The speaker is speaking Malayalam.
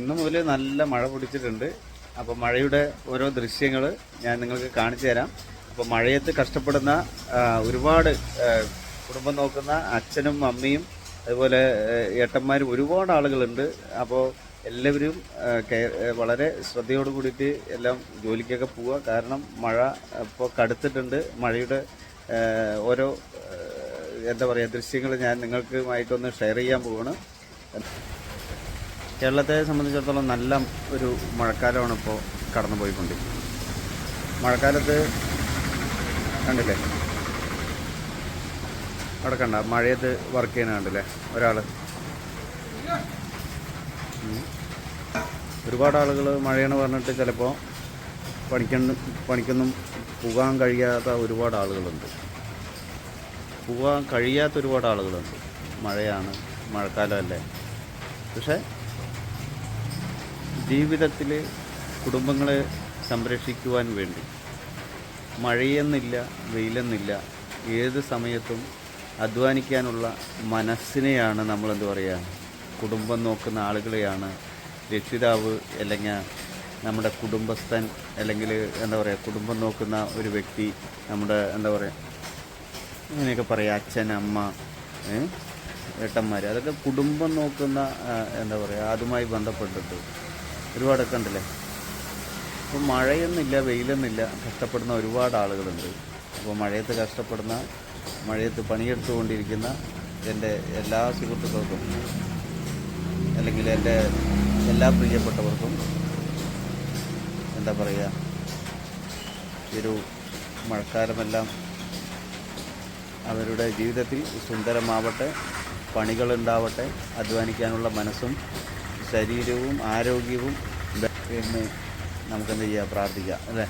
ഇന്ന് മുതൽ നല്ല മഴ പിടിച്ചിട്ടുണ്ട്. അപ്പോൾ മഴയുടെ ഓരോ ദൃശ്യങ്ങൾ ഞാൻ നിങ്ങൾക്ക് കാണിച്ചു തരാം. അപ്പോൾ മഴയത്ത് കഷ്ടപ്പെടുന്ന ഒരുപാട് കുടുംബം നോക്കുന്ന അച്ഛനും അമ്മയും അതുപോലെ ഏട്ടന്മാരും ഒരുപാട് ആളുകളുണ്ട്. അപ്പോൾ എല്ലാവരും വളരെ ശ്രദ്ധയോട് കൂടിയിട്ട് എല്ലാം ജോലിക്കൊക്കെ പോവുക. കാരണം മഴ ഇപ്പോൾ കടുത്തിട്ടുണ്ട്. മഴയുടെ ഓരോ എന്താ പറയുക ദൃശ്യങ്ങൾ ഞാൻ നിങ്ങൾക്കുമായിട്ടൊന്ന് ഷെയർ ചെയ്യാൻ പോവാണ്. കേരളത്തെ സംബന്ധിച്ചിടത്തോളം നല്ല ഒരു മഴക്കാലമാണ് ഇപ്പോൾ കടന്നു പോയിക്കൊണ്ടിരിക്കുന്നത് മഴക്കാലത്ത് കണ്ടില്ലേ? അവിടെ കണ്ട മഴയത്ത് വർക്ക് ചെയ്യുന്ന കണ്ടില്ലേ? ഒരാൾ ഒരുപാട് ആളുകൾ മഴയാണ് പറഞ്ഞിട്ട് ചിലപ്പോൾ പണിക്കൊന്നും പണിക്കൊന്നും പോകാൻ കഴിയാത്ത ഒരുപാട് ആളുകളുണ്ട്. പോകാൻ കഴിയാത്ത ഒരുപാട് ആളുകളുണ്ട്. മഴയാണ് മഴക്കാലമല്ലേ പക്ഷേ ജീവിതത്തിൽ കുടുംബങ്ങളെ സംരക്ഷിക്കുവാൻ വേണ്ടി മഴയെന്നില്ല വെയിലെന്നില്ല ഏത് സമയത്തും അധ്വാനിക്കാനുള്ള മനസ്സിനെയാണ് നമ്മൾ എന്താ പറയുക കുടുംബം നോക്കുന്ന ആളുകളെയാണ് രക്ഷിതാവ് അല്ലെങ്കിൽ നമ്മുടെ കുടുംബസ്ഥൻ അല്ലെങ്കിൽ എന്താ പറയുക കുടുംബം നോക്കുന്ന ഒരു വ്യക്തി നമ്മുടെ എന്താ പറയുക ഇങ്ങനെയൊക്കെ പറയാം അച്ഛൻ അമ്മ? ഏട്ടന്മാർ അതൊക്കെ കുടുംബം നോക്കുന്ന എന്താ പറയുക അതുമായി ബന്ധപ്പെട്ടിട്ട് ഒരുപാടൊക്കെ ഉണ്ടല്ലേ? അപ്പോൾ മഴയൊന്നുമില്ല വെയിലൊന്നുമില്ല. കഷ്ടപ്പെടുന്ന ഒരുപാട് ആളുകളുണ്ട്. അപ്പോൾ മഴയത്ത് കഷ്ടപ്പെടുന്ന മഴയത്ത് പണിയെടുത്തുകൊണ്ടിരിക്കുന്ന എന്റെ എല്ലാ സുഹൃത്തുക്കൾക്കും അല്ലെങ്കിൽ എന്റെ എല്ലാ പ്രിയപ്പെട്ടവർക്കും എന്താ പറയുക ഒരു മഴക്കാലമെല്ലാം അവരുടെ ജീവിതത്തിൽ സുന്ദരമാവട്ടെ പണികളുണ്ടാവട്ടെ അധ്വാനിക്കാനുള്ള മനസ്സും ശരീരവും ആരോഗ്യവും പിന്നെ നമുക്കെന്ത് ചെയ്യാം? പ്രാർത്ഥിക്കാം അല്ലേ?